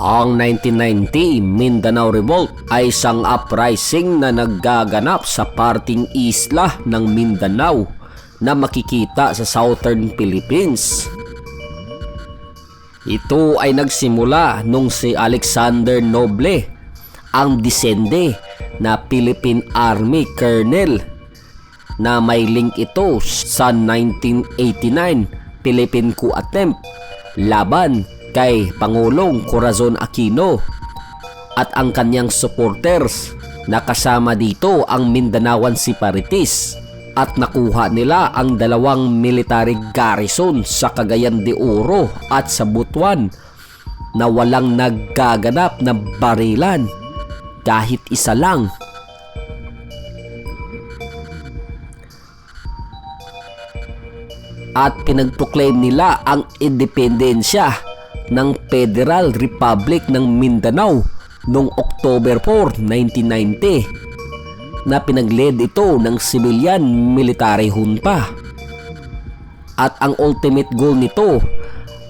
Ang 1990 Mindanao Revolt ay isang uprising na naggaganap sa parting isla ng Mindanao na makikita sa southern Philippines. Ito ay nagsimula nung si Alexander Noble, ang disende na Philippine Army Colonel na may link ito sa 1989 Philippine coup attempt laban kay Pangulong Corazon Aquino at ang kanyang supporters. Na kasama dito ang Mindanaoan Separatists at nakuha nila ang dalawang military garrison sa Cagayan de Oro at sa Butuan na walang naggaganap na barilan. Kahit isa lang. At pinagproclaim nila ang independensya ng Federal Republic ng Mindanao noong October 4, 1990 na pinagled ito ng civilian military junta. At ang ultimate goal nito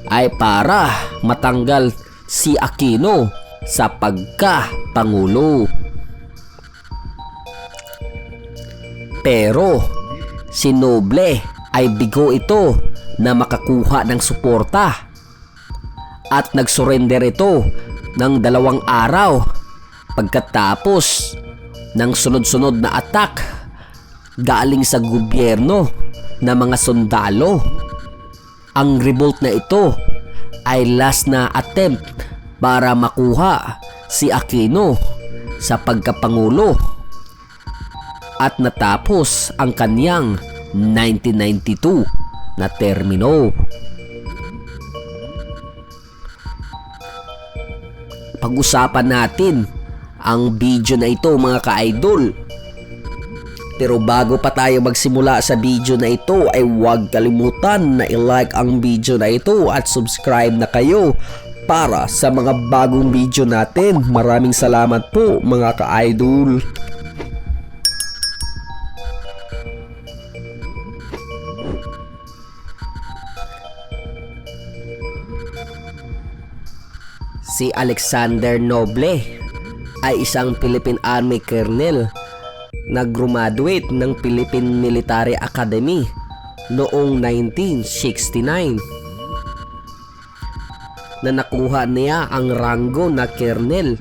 ay para matanggal si Aquino sa pagka-pangulo. Pero si Noble ay bigo ito na makakuha ng suporta at nagsurrender ito ng dalawang araw pagkatapos ng sunod-sunod na attack galing sa gobyerno na mga sundalo. Ang revolt na ito ay last na attempt para makuha si Aquino sa pagkapangulo at natapos ang kanyang 1992 na termino. Pag-usapan natin ang video na ito mga ka-idol. Pero bago pa tayo magsimula sa video na ito ay huwag kalimutan na i-like ang video na ito at subscribe na kayo para sa mga bagong video natin. Maraming salamat po mga ka-idol. Si Alexander Noble ay isang Philippine Army Colonel na graduate ng Philippine Military Academy noong 1969 na nakuha niya ang ranggo na colonel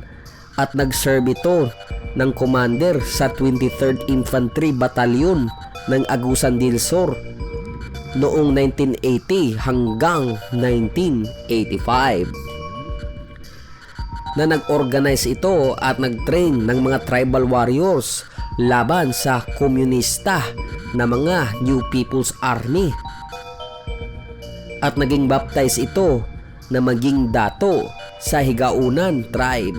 at nag-serve ito ng commander sa 23rd Infantry Battalion ng Agusan del Sur noong 1980 hanggang 1985 na nag-organize ito at nag-train ng mga tribal warriors laban sa komunista na mga New People's Army. At naging baptize ito na maging dato sa Higaunan tribe.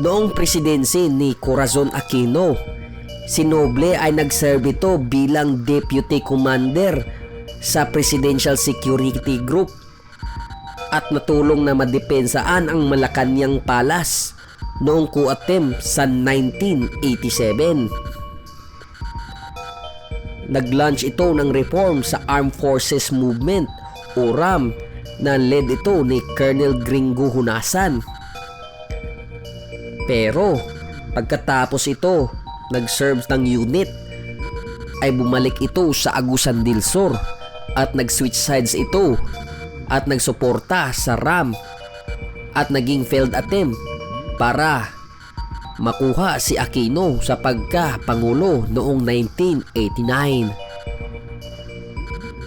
Noong presidency ni Corazon Aquino, si Noble ay nagserve ito bilang deputy commander sa Presidential Security Group at natulong na madepensaan ang Malacanang Palace noong attempt sa 1987. Nag-launch ito ng reform sa Armed Forces Movement o RAM na led ito ni Colonel Gringo Hunasan. Pero pagkatapos ito nag-serve ng unit ay bumalik ito sa Agusan del Sur at nag-switch sides ito at nagsuporta sa RAM at naging failed attempt para makuha si Aquino sa pagka-pangulo noong 1989.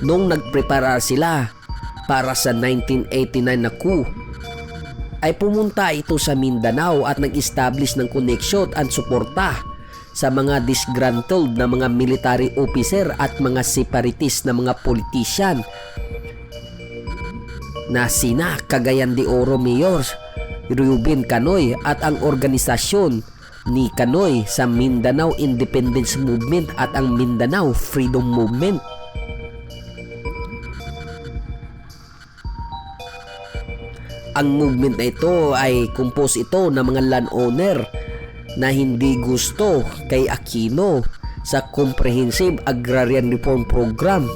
Nung nagprepara sila para sa 1989 na coup, ay pumunta ito sa Mindanao at nag-establish ng connection at suporta sa mga disgruntled na mga military officer at mga separatist na mga politician na sina Cagayan de Oro Mayor Ruben Canoy at ang organisasyon ni Canoy sa Mindanao Independence Movement at ang Mindanao Freedom Movement. Ang movement na ito ay compose ito ng mga landowner na hindi gusto kay Aquino sa Comprehensive Agrarian Reform Program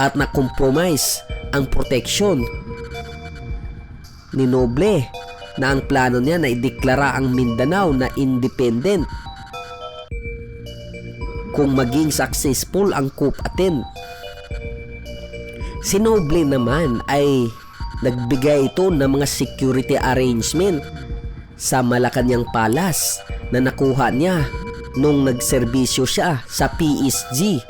at na-compromise ang proteksyon ni Noble na ang plano niya na ideklara ang Mindanao na independent kung maging successful ang coup attempt. Si Noble naman ay nagbigay ito ng mga security arrangement sa Malacanang Palace na nakuha niya nung nagserbisyo siya sa PSG.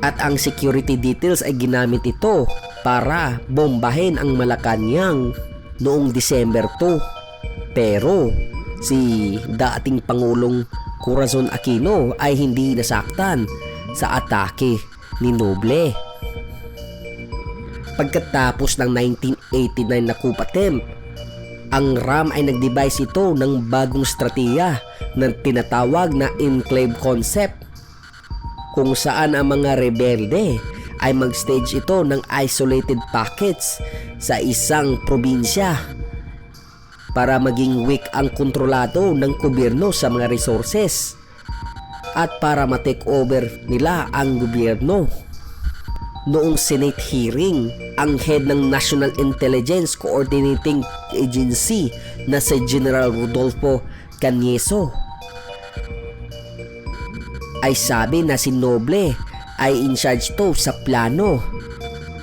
At ang security details ay ginamit ito para bombahin ang Malacanang noong December 2. Pero si dating Pangulong Corazon Aquino ay hindi nasaktan sa atake ni Noble. Pagkatapos ng 1989 na coup attempt, ang RAM ay nag-devise ito ng bagong strategiya na tinatawag na enclave concept kung saan ang mga rebelde ay mag-stage ito ng isolated pockets sa isang probinsya para maging weak ang kontrolado ng gobyerno sa mga resources at para ma-take over nila ang gobyerno. Noong Senate hearing, ang head ng National Intelligence Coordinating Agency na si General Rodolfo Canieso ay sabi na si Noble ay in charge to sa plano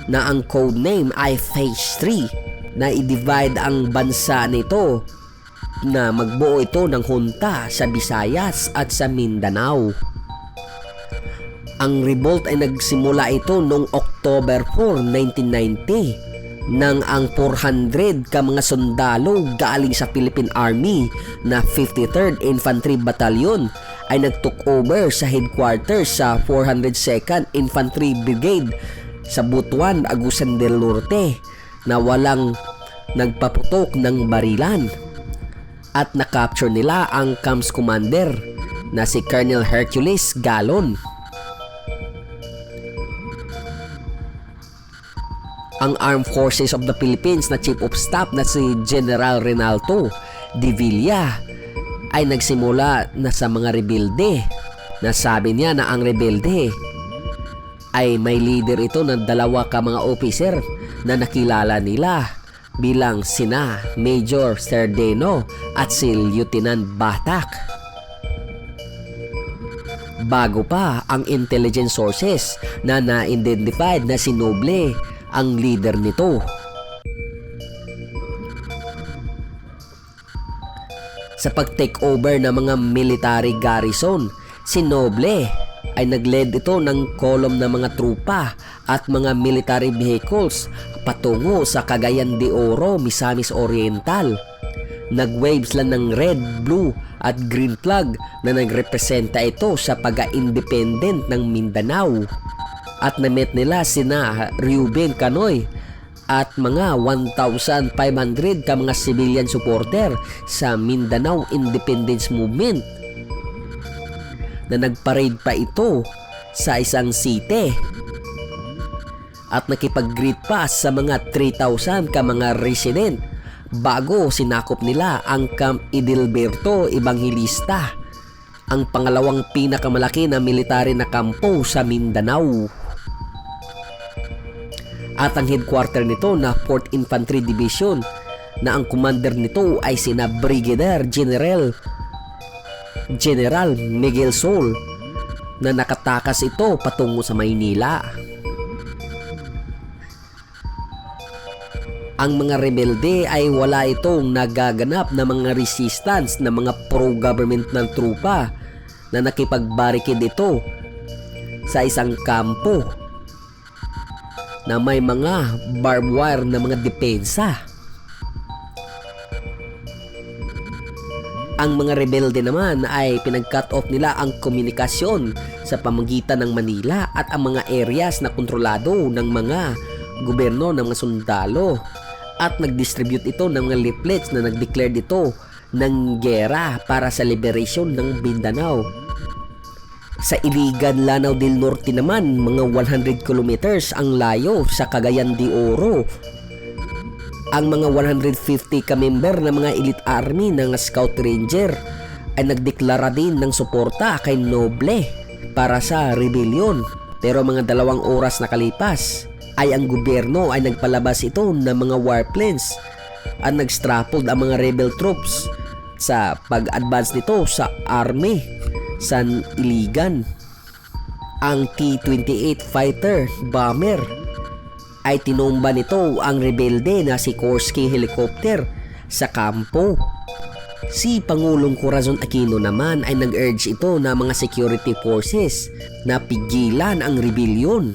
na ang code name ay Phase 3 na i-divide ang bansa nito na magbuo ito ng hunta sa Visayas at sa Mindanao. Ang revolt ay nagsimula ito noong October 4, 1990 nang ang 400 ka mga sundalo galing sa Philippine Army na 53rd Infantry Battalion ay nagtook over sa headquarters sa 402nd Infantry Brigade sa Butuan, Agusan del Norte na walang nagpaputok ng barilan at nakapture nila ang CAMS commander na si Colonel Hercules Galon. Ang Armed Forces of the Philippines na Chief of Staff na si General Renaldo de Villa ay nagsimula na sa mga rebelde. Nasabi niya na ang rebelde ay may leader ito ng dalawa ka mga officer na nakilala nila bilang sina Major Serdeno at si Lieutenant Batak. Bago pa ang intelligence sources na na-identified na si Noble ang leader nito. Sa pag-take over ng mga military garrison, si Noble ay nag-lead ito ng kolom ng mga trupa at mga military vehicles patungo sa Cagayan de Oro, Misamis Oriental. Nag-waves lang ng red, blue at green flag na nagrepresenta ito sa pagka-independent ng Mindanao. At na-meet nila sina Reuben Canoy at mga 1,500 ka mga civilian supporter sa Mindanao Independence Movement na nagparade pa ito sa isang city at nakipag-greet pa sa mga 3,000 ka mga resident bago sinakop nila ang Camp Idilberto Evangelista ang pangalawang pinakamalaki na military na kampo sa Mindanao at ang headquarter nito na 4th Infantry Division na ang commander nito ay sina Brigadier General General Miguel Sol na nakatakas ito patungo sa Maynila. Ang mga rebelde ay wala itong nagaganap na mga resistance na mga pro-government ng trupa na nakipagbarikid ito sa isang kampo na may mga barbed wire na mga depensa. Ang mga rebelde naman ay pinag-cut off nila ang komunikasyon sa pamagitan ng Manila at ang mga areas na kontrolado ng mga gobyerno ng mga sundalo at nag-distribute ito ng mga leaflets na nag-declare dito ng gera para sa liberation ng Mindanao. Sa Iligan, Lanao del Norte naman, mga 100 kilometers ang layo sa Cagayan de Oro. Ang mga 150 ka member ng mga elite army ng Scout Ranger ay nagdeklara din ng suporta kay Noble para sa rebellion. Pero mga dalawang oras na kalipas ay ang gobyerno ay nagpalabas ito ng mga warplanes at nagstrappled ang mga rebel troops sa pag-advance nito sa army sa Iligan. Ang T-28 fighter bomber ay tinumba nito ang rebelde na si Korsky helicopter sa kampo. Si Pangulong Corazon Aquino naman ay nag-urge ito na mga security forces na pigilan ang rebellion.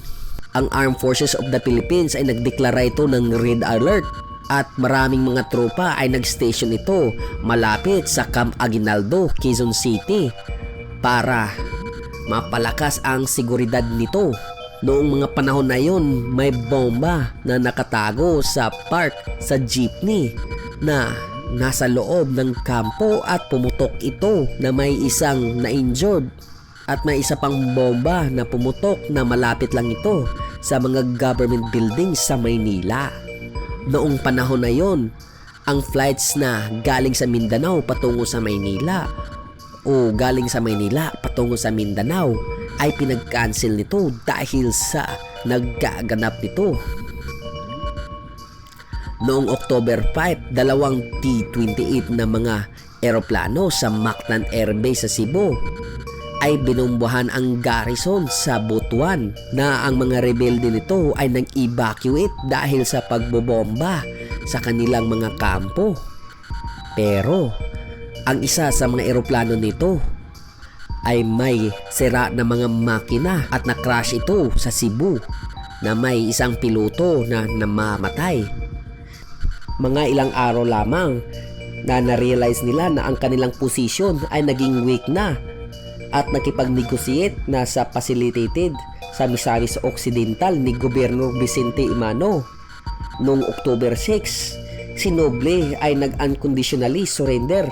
Ang Armed Forces of the Philippines ay nagdeklara ito ng red alert at maraming mga tropa ay nag-station ito malapit sa Camp Aguinaldo, Quezon City para mapalakas ang seguridad nito. Noong mga panahon na yon, may bomba na nakatago sa park sa jeepney na nasa loob ng kampo at pumutok ito na may isang na-injured at may isa pang bomba na pumutok na malapit lang ito sa mga government buildings sa Maynila. Noong panahon na yon, ang flights na galing sa Mindanao patungo sa Maynila o galing sa Maynila patungo sa Mindanao ay pinag-cancel nito dahil sa nagkaganap nito. Noong October 5, dalawang T-28 na mga eroplano sa Mactan Air Base sa Cebu ay binumbuhan ang garrison sa Butuan na ang mga rebelde nito ay nag-evacuate dahil sa pagbobomba sa kanilang mga kampo. Pero ang isa sa mga eroplano nito ay may sira na mga makina at na-crash ito sa Cebu na may isang piloto na namamatay. Mga ilang araw lamang na na-realize nila na ang kanilang posisyon ay naging weak na at nakipag-negotiate na sa facilitated sa Misamis Occidental ni Gobyerno Vicente Imano. Noong October 6, si Noble ay nag-unconditionally surrender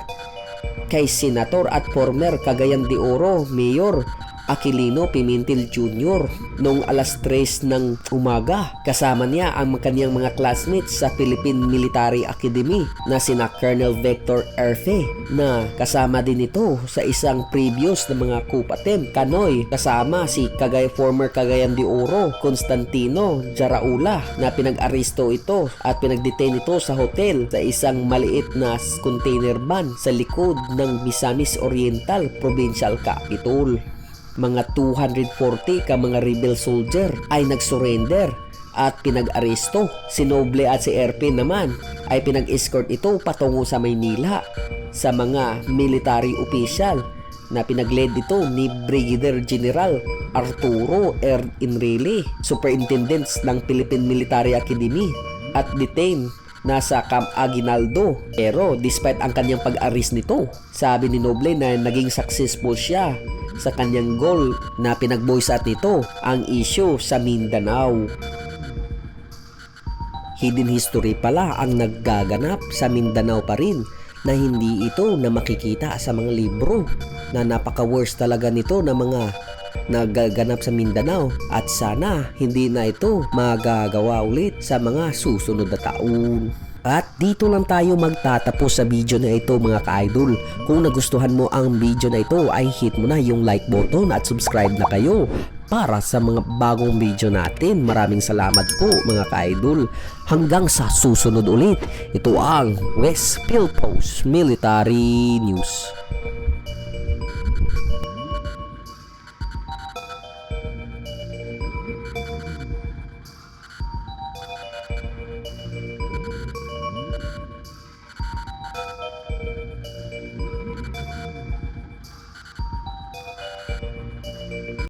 kay Senator at former Cagayan de Oro Mayor Aquilino Pimentel Jr. noong alas 3 ng umaga. Kasama niya ang kanyang mga classmates sa Philippine Military Academy na sina Colonel Vector Erfe na kasama din ito sa isang previous na mga kupatem Kanoy kasama si Kagay former Cagayan de Oro Constantino Jaraula na pinag-aristo ito at pinag-detain ito sa hotel sa isang maliit na container van sa likod ng Misamis Oriental Provincial Capital mga 240 ka mga rebel soldier ay nagsurrender at pinag-aresto. Si Noble at si Erpin naman ay pinag-escort ito patungo sa Maynila sa mga military official na pinagled ito ni Brigadier General Arturo R. Enrile, Superintendent ng Philippine Military Academy at detained nasa Camp Aguinaldo. Pero despite ang kanyang pag-aris nito, sabi ni Noble na naging successful siya sa kanyang goal na out nito ang issue sa Mindanao. Hidden history pala ang naggaganap sa Mindanao pa rin na hindi ito na makikita sa mga libro na napaka-worst talaga nito na mga nagaganap sa Mindanao at sana hindi na ito magagawa ulit sa mga susunod na taon. At dito lang tayo magtatapos sa video na ito mga ka-idol. Kung nagustuhan mo ang video na ito ay hit mo na yung like button at subscribe na kayo para sa mga bagong video natin. Maraming salamat po mga ka-idol. Hanggang sa susunod ulit. Ito ang West Philippines Military News.